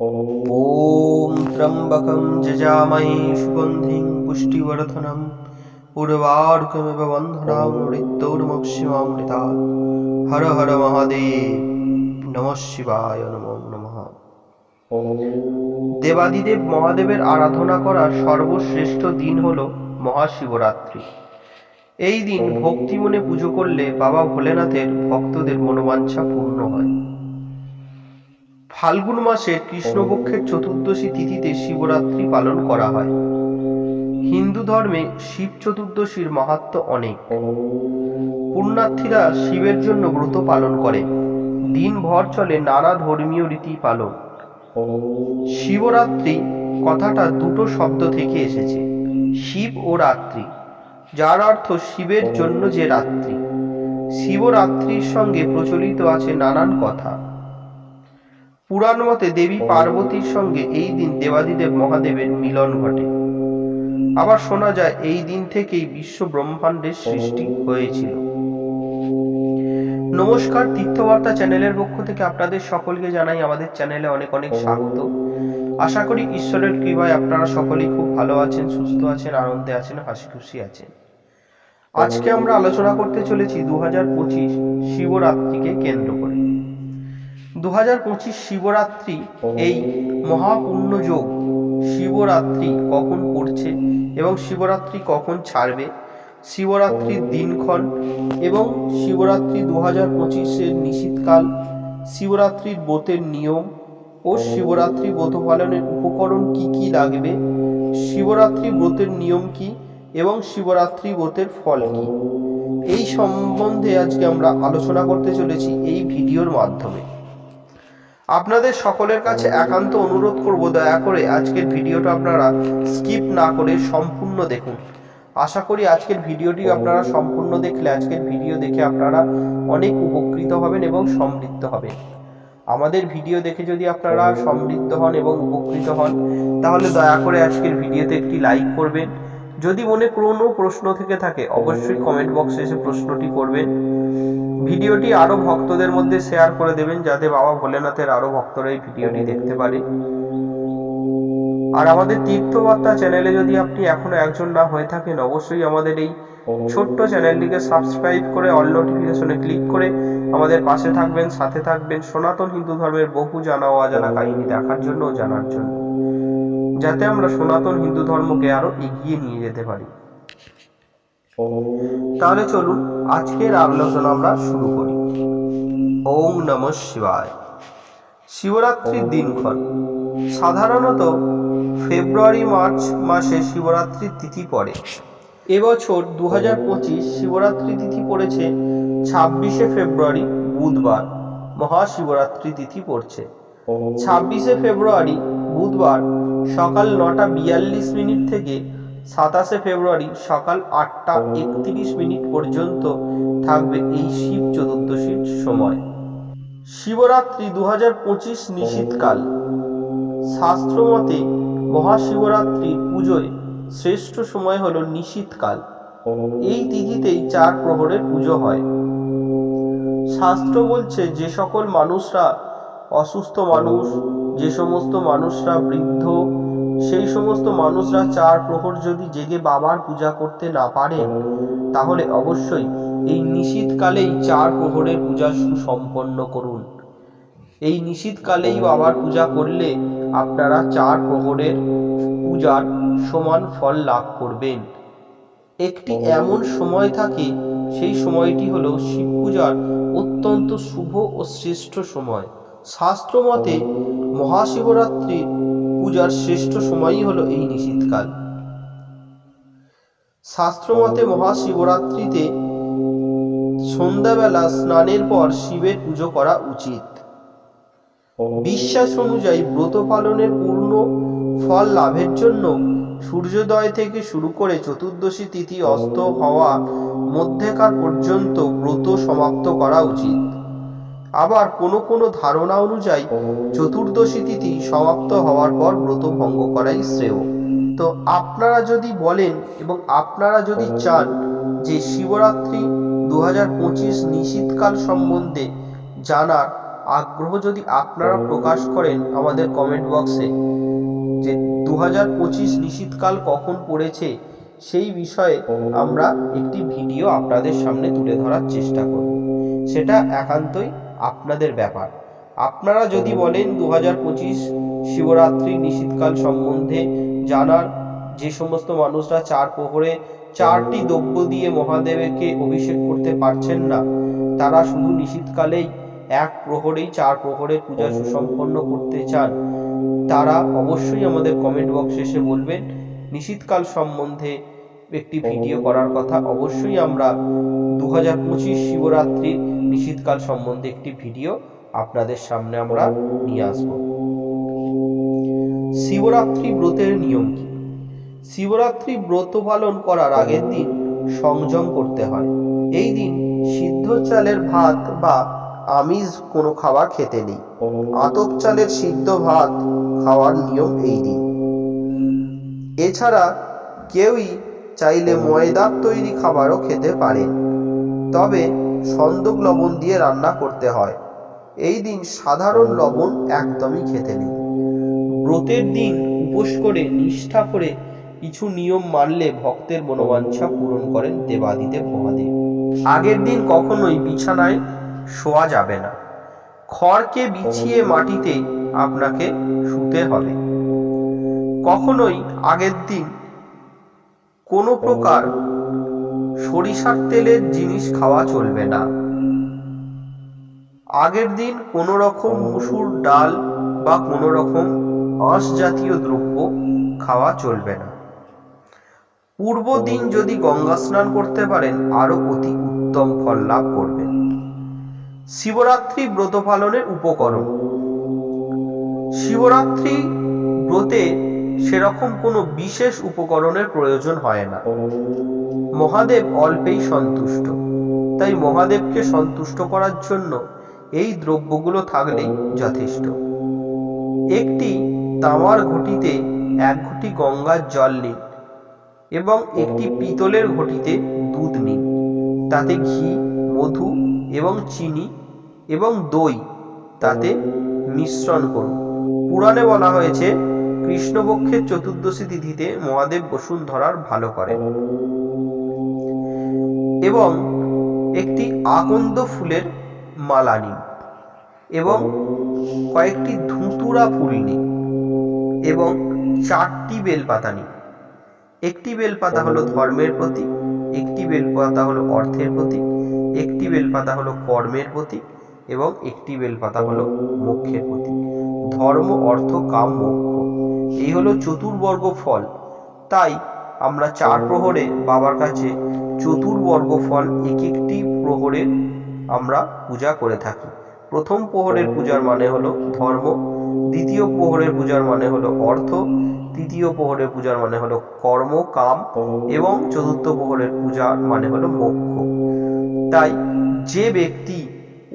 ॐ त्र्यम्बकं जजामहे सुगन्धिं पुष्टिवर्धनम् उर्वारुकमिव बन्धनां मृत्योर्मक्षिमामृता हर हर মহাদেব নমঃ শিবায় নমো নমঃ দেবাদিদেব মহাদেবের আরাধনা করার সর্বশ্রেষ্ঠ দিন হল মহাশিবরাত্রি এই দিন ভক্তি মনে পুজো করলে বাবা ভোলেনাথের ভক্তদের মনোবাঞ্ছা পূর্ণ হয় ফাল্গুন মাসের কৃষ্ণপক্ষের চতুর্দশী তিথিতে শিবরাত্রি পালন করা হয়। হিন্দু ধর্মে শিব চতুর্দশীর মাহাত্ম অনেক। পুণ্যার্থীরা শিবের জন্য ব্রত পালন করে। দিনভর চলে নানা ধর্মীয় রীতি পালন। শিবরাত্রি কথাটা দুটো শব্দ থেকে এসেছে। শিব ও রাত্রি। যার অর্থ শিবের জন্য যে রাত্রি। শিবরাত্রির সঙ্গে প্রচলিত আছে নানান কথা। পুরাণ মতে দেবী পার্বতীর সঙ্গে এই দিন দেবাদিদেব মহাদেবের মিলন ঘটে। আবার শোনা যায়, এই দিন থেকেই বিশ্ব ব্রহ্মাণ্ডের সৃষ্টি হয়েছিল। নমস্কার, তীর্থবার্তা চ্যানেলের পক্ষ থেকে আপনাদের সকলকে জানাই আমাদের চ্যানেলে অনেক অনেক স্বাগত। আশা করি ঈশ্বরের কৃপায় আপনারা সকলেই খুব ভালো আছেন, সুস্থ আছেন, আনন্দে আছেন হাসি খুশি আছেন। আজকে আমরা আলোচনা করতে চলেছি দু হাজার পঁচিশ শিবরাত্রিকে কেন্দ্র করে। দু হাজার পঁচিশ শিবরাত্রি এই মহাপূর্ণ যোগ শিবরাত্রি কখন পড়ছে এবং শিবরাত্রি কখন ছাড়বে? শিবরাত্রির দিনক্ষণ এবং শিবরাত্রি দু হাজার পঁচিশের নিশীতকাল, শিবরাত্রির ব্রতের নিয়ম ও শিবরাত্রি ব্রত পালনের উপকরণ কি কি লাগবে? শিবরাত্রি ব্রতের নিয়ম কি এবং শিবরাত্রি ব্রতের ফল কি? এই সম্বন্ধে আজকে আমরা আলোচনা করতে চলেছি এই ভিডিওর মাধ্যমে। আপনাদের সকলের কাছে একান্ত অনুরোধ করব, দয়া করে আজকের ভিডিওটা আপনারা স্কিপ না করে সম্পূর্ণ দেখুন। আশা করি আজকের ভিডিওটি আপনারা সম্পূর্ণ দেখলে আজকের ভিডিও দেখে আপনারা অনেক উপকৃত হবেন এবং সমৃদ্ধ হবেন। আমাদের ভিডিও দেখে যদি আপনারা সমৃদ্ধ হন এবং উপকৃত হন, তাহলে দয়া করে আজকের ভিডিওতে একটি লাইক করবেন। যদি মনে কোনো প্রশ্ন থেকে থাকে, অবশ্যই কমেন্ট বক্সে এসে প্রশ্নটি করবেন। ভিডিওটি আরও ভক্তদের মধ্যে শেয়ার করে দেবেন, যাতে বাবা ভোলেনাথের আরও ভক্তরা এই ভিডিওটি দেখতে পারে। আর আমাদের তীর্থবার্তা চ্যানেলে যদি আপনি এখনও একজন না হয়ে থাকেন, অবশ্যই আমাদের এই ছোট্ট চ্যানেলটিকে সাবস্ক্রাইব করে অল নোটিফিকেশনে ক্লিক করে আমাদের পাশে থাকবেন, সাথে থাকবেন সনাতন হিন্দু ধর্মের বহু জানা ও অজানা কাহিনী দেখার জন্য জানার জন্য। যাতে আমরা সনাতন হিন্দু ধর্মকে আরও এগিয়ে নিয়ে যেতে পারি। তাহলে চলুন আজকের আলোচনা আমরা শুরু করি। ওম নম শিবায়। শিবরাত্রির দিনক্ষণ। সাধারণত ফেব্রুয়ারি, মার্চ মাসে শিবরাত্রির তিথি পড়ে। এবছর দু হাজার পঁচিশ শিবরাত্রি তিথি পড়েছে ছাব্বিশে ফেব্রুয়ারি, বুধবার মহাশিবরাত্রি তিথি পড়ছে। ছাব্বিশে ফেব্রুয়ারি, বুধবার সকাল নটা বিয়াল্লিশ মিনিট থেকে সাতাশে ফেব্রুয়ারি সকাল আটটা একত্রিশ মিনিট পর্যন্ত থাকবে এই শিব চতুর্দশীর সময়। শিবরাত্রি দু হাজার পঁচিশ নিশীতকাল। শাস্ত্রমতে মহাশিবরাত্রির পুজোয় শ্রেষ্ঠ সময় হল নিশীতকাল। এই তিথিতেই চার প্রহরের পুজো হয়। শাস্ত্র বলছে, যে সকল মানুষরা অসুস্থ মানুষ, যে সমস্ত মানুষরা বৃদ্ধ সেই সমস্ত মানুষরা চার প্রহর যদি জেগে বাবার পূজা করতে না পারেন তাহলে অবশ্যই এই নিশীতকালেই চার প্রহরের পূজা সুসম্পন্ন করুন। এই নিশীতকালেই বাবার পূজা করলে আপনারা চার প্রহরের পূজার সমান ফল লাভ করবেন। একটি এমন সময় থাকে, সেই সময়টি হলো শিব পূজার অত্যন্ত শুভ ও শ্রেষ্ঠ সময়। শাস্ত্রমতে মহাশিবরাত্রির পূজার শ্রেষ্ঠ সময়ই হলো এই নিশীতকাল শাস্ত্রমতে মহাশিবরাত্রিতে সন্ধ্যাবেলা স্নানের পর শিবের পুজো করা উচিত। বিশ্বাস অনুযায়ী ব্রত পালনের পূর্ণ ফল লাভের জন্য সূর্যোদয় থেকে শুরু করে চতুর্দশী তিথি অস্ত হওয়া মধ্যেকার পর্যন্ত ব্রত সমাপ্ত করা উচিত। আবার কোনো কোনো ধারণা অনুযায়ী চতুর্দশী তিথি সমাপ্ত হওয়ার পর ব্রত ভঙ্গ করাই শ্রেয়। তো আপনারা যদি বলেন এবং আপনারা যদি চান যে শিবরাত্রি দু হাজার পঁচিশ নিশীতকাল সম্বন্ধে জানার আগ্রহ যদি আপনারা প্রকাশ করেন আমাদের কমেন্ট বক্সে যে দু হাজার পঁচিশ নিশীতকাল কখন পড়েছে সেই বিষয়ে আমরা একটি ভিডিও আপনাদের সামনে তুলে ধরার চেষ্টা করব। সেটা একান্তই আপনাদের ব্যাপার। আপনারা যদি বলেন দু হাজার পঁচিশ শিবরাত্রি নিশীতকাল সম্বন্ধে জানার যে সমস্ত মানুষরা চার প্রহরে চারটি দ্রব্য দিয়ে মহাদেবকে অভিষেক করতে পারছেন না, তারা শুধু নিশীতকালেই এক প্রহরেই চার প্রহরের পূজা সুসম্পন্ন করতে চান, তারা অবশ্যই আমাদের কমেন্ট বক্সে এসে বলবেন নিশীতকাল সম্বন্ধে একটি ভিডিও করার কথা। অবশ্যই আমরা দু হাজার পঁচিশ শিবরাত্রির নিশীতকাল সম্বন্ধে একটি ভিডিও আপনাদের সামনে আমরা নিয়ে আসব। শিবরাত্রি ব্রতের নিয়ম কি? শিবরাত্রি ব্রত পালন করার আগের দিন সংযম করতে হয়। এই দিন সিদ্ধ চালের ভাত বা আমিষ কোনো খাবার খেতে নেই। আতপ চালের সিদ্ধ ভাত খাওয়ার নিয়ম এই দিন। এছাড়া কেউই চাইলে ময়দার তৈরি খাবারও খেতে পারে তবে সন্দক লবণ দিয়ে রান্না করতে হয়। এই দিন সাধারণ লবণ একদমই খেতে নেই। ব্রতের দিন উপোস করে, নিষ্ঠা করে কিছু নিয়ম মানলে ভক্তের মনোবাঞ্ছা পূরণ করেন দেবাদিদেব মহাদেব। আগের দিন কখনোই বিছানায় শোয়া যাবে না। খড়কে বিছিয়ে মাটিতে আপনাকে শুতে হবে। কখনোই আগের দিন কোনো প্রকার সরিষার তেলের জিনিস খাওয়া চলবে না। আগের দিন কোনো রকম মুসুর ডাল বা কোনো রকম আঁশ জাতীয় দ্রব্য খাওয়া চলবে না। পূর্ব দিন যদি গঙ্গা স্নান করতে পারেন আরও অতি উত্তম ফল লাভ করবেন। শিবরাত্রি ব্রত পালনের উপকরণ। শিবরাত্রি ব্রতে সেরকম কোনো বিশেষ উপকরণের প্রয়োজন হয় না। মহাদেব অল্পেই সন্তুষ্ট। তাই মহাদেবকে সন্তুষ্ট করার জন্য এই দ্রব্যগুলো থাকলেই যথেষ্ট। একটি তামার ঘটিতে এক ঘটি গঙ্গার জল নিন এবং একটি পিতলের ঘটিতে দুধ নিন। তাতে ঘি, মধু এবং চিনি এবং দই তাতে মিশ্রণ করুন। পুরাণে বলা হয়েছে কৃষ্ণপক্ষের চতুর্দশী তিথিতে মহাদেব বসুন্ধরার ভালো করেন এবং একটি আকন্দ ফুলের মালা নিন এবং কয়েকটি ধুতুরা ফুল নিন এবং চারটি বেলপাতা নিন। একটি বেলপাতা হলো ধর্মের প্রতীক, একটি বেলপাতা হলো অর্থের প্রতীক, একটি বেলপাতা হলো কর্মের প্রতীক এবং একটি বেলপাতা হলো মোক্ষের প্রতীক। ধর্ম, অর্থ কাম মোক্ষ এই হলো চতুর্বর্গ ফল। তাই আমরা চার প্রহরে বাবার কাছে চতুর্বর্গ ফল এক একটি প্রহরে আমরা পূজা করে থাকি। প্রথম প্রহরের পূজার মানে হলো ধর্ম, দ্বিতীয় প্রহরের পূজার মানে হলো অর্থ, তৃতীয় প্রহরের পূজার মানে হলো কর্ম, কাম এবং চতুর্থ প্রহরের পূজার মানে হলো মোক্ষ। তাই যে ব্যক্তি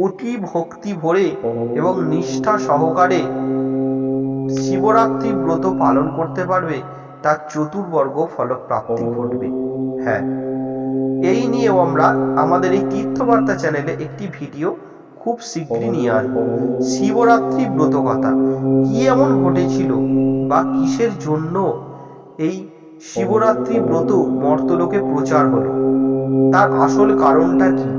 অতি ভক্তি ভরে এবং নিষ্ঠা সহকারে শিবরাত্রি ব্রত পালন করতে পারবে তার চতুর্বর্গ ফলপ্রাপ্তি ঘটবে। হ্যাঁ। এই নিয়েও আমরা আমাদের এই তীর্থবার্তা চ্যানেলে একটি ভিডিও খুব শীঘ্রই নিয়ে আসব। শিবরাত্রি ব্রত কথা কি এমন ঘটেছিল বা কিসের জন্য এই শিবরাত্রি ব্রত মর্তলোকে প্রচার হলো? তার আসল কারণটা কি?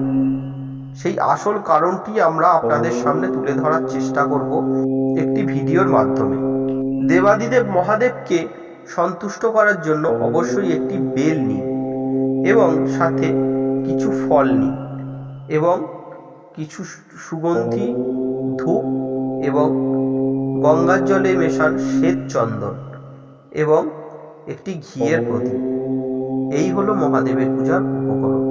সেই আসল কারণটি আমরা আপনাদের সামনে তুলে ধরার চেষ্টা করব একটি ভিডিওর মাধ্যমে। দেবাদিদেব মহাদেবকে সন্তুষ্ট করার জন্য অবশ্যই একটি বেল নিন এবং সাথে কিছু ফল নিন এবং কিছু সুগন্ধি, ধূপ এবং গঙ্গার জলে মেশান শ্বেত চন্দন এবং একটি ঘিয়ের প্রদীপ। এই হলো মহাদেবের পূজার উপকরণ।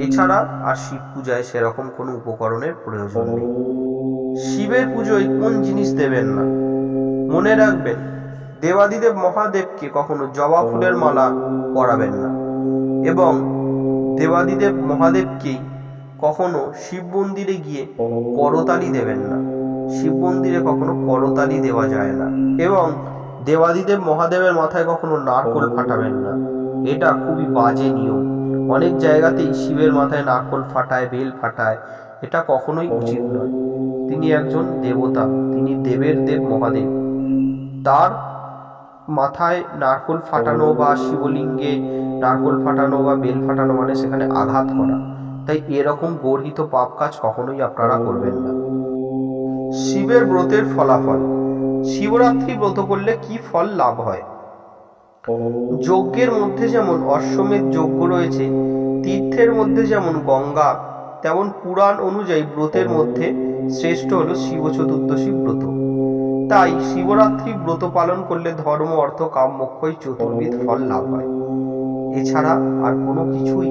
এছাড়া আর শিব পূজায় সেরকম কোনো উপকরণের প্রয়োজন নেই। শিবের পুজোয় কোন জিনিস দেবেন না। মনে রাখবেন দেবাদিদেব মহাদেবকে কখনো জবা ফুলের মালা পরাবেন না। এবং দেবাদিদেব মহাদেবকেই কখনো শিব মন্দিরে গিয়ে করতালি দেবেন না। শিব মন্দিরে কখনো করতালি দেওয়া যায় না। এবং দেবাদিদেব মহাদেবের মাথায় কখনো নারকোল ফাটাবেন না। এটা খুবই বাজে নিয়ম। অনেক জায়গাতেই শিবের মাথায় নারকোল ফাটায়, বেল ফাটায়। এটা কখনোই উচিত নয়। তিনি একজন দেবতা, তিনি দেবের দেব মহাদেব। তার মাথায় নারকোল ফাটানো বা শিবলিঙ্গে নারকোল ফাটানো বা বেল ফাটানো মানে সেখানে আঘাত করা। তাই এরকম গর্হিত পাপ কাজ কখনোই আপনারা করবেন না। শিবের ব্রতের ফলাফল। শিবরাত্রি ব্রত করলে কি ফল লাভ হয়? যজ্ঞের মধ্যে যেমন অশ্বমেধ যজ্ঞ রয়েছে, তীর্থের মধ্যে যেমন গঙ্গা, তেমন পুরাণ অনুযায়ী ব্রতের মধ্যে শ্রেষ্ঠ হল শিব চতুর্দশী ব্রত। তাই শিবরাত্রি ব্রত পালন করলে ধর্ম, অর্থ, কাম, মোক্ষই চতুর্বিধ ফল লাভ হয়। এছাড়া আর কোনো কিছুই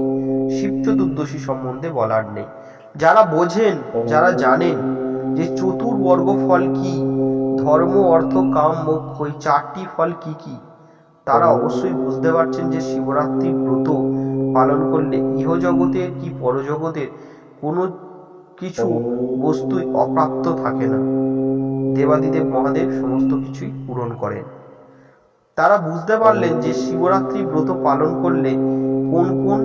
শিব চতুর্দশী সম্বন্ধে বলার নেই। যারা বোঝেন, যারা জানেন যে চতুর্বর্গ ফল কি, ধর্ম, অর্থ, কাম মোক্ষ চারটি ফল কি কি, তারা অবশ্যই বুঝতে পারছেন যে শিবরাত্রি ব্রত পালন করলে ইহজগতের কি পরজগতের কোনো কিছু বস্তুই অপ্রাপ্ত থাকে না। দেবাদিদেব মহাদেব সমস্ত কিছুই পূরণ করেন। তারা বুঝতে পারলেন যে শিবরাত্রি ব্রত পালন করলে কোন কোন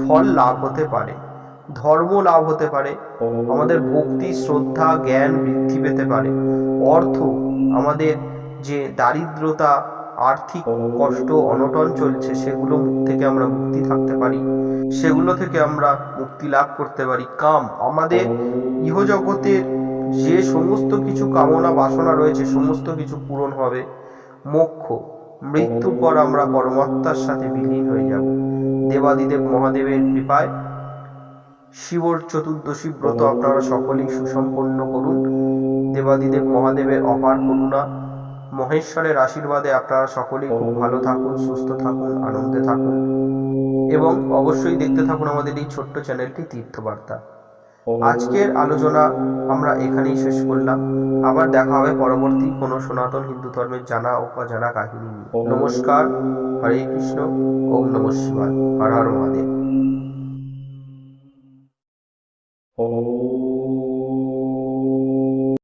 ফল লাভ হতে পারে, ধর্ম লাভ হতে পারে, আমাদের ভক্তি, শ্রদ্ধা, জ্ঞান বৃদ্ধি পেতে পারে। অর্থ, আমাদের যে দারিদ্রতা, আর্থিক কষ্ট, অনটন চলছে, সেগুলো থেকে আমরা মুক্তি থাকতে পারি। সেগুলো থেকে আমরা মুক্তি লাভ করতে পারি। কাম, আমাদের ইহজগতের যে সমস্ত কিছু কামনা বাসনা রয়েছে, সমস্ত কিছু পূরণ হবে। মোক্ষ মৃত্যুর পর আমরা পরমাত্মার সাথে বিলীন হয়ে যাব। দেবাদিদেব মহাদেবের কৃপায় শিবর চতুর্দশী ব্রত আপনারা সকলেই সুসম্পন্ন করুন। দেবাদিদেব মহাদেবের অপার করুণা, মহেশ্বরের আশীর্বাদে আপনারা সকলেই খুব ভালো থাকুন, সুস্থ থাকুন, আনন্দে থাকুন। এবং অবশ্যই দেখতে থাকুন আমাদের এই ছোট্ট চ্যানেলটি তীর্থবার্তা। আজকের আলোচনা আমরা এখানেই শেষ করলাম। আবার দেখা হবে পরবর্তী কোনো সনাতন হিন্দু ধর্মের জানা ও অজানা কাহিনী নিয়ে। নমস্কার হরে কৃষ্ণ ওম নম শিবায়। হর হর মহাদেব।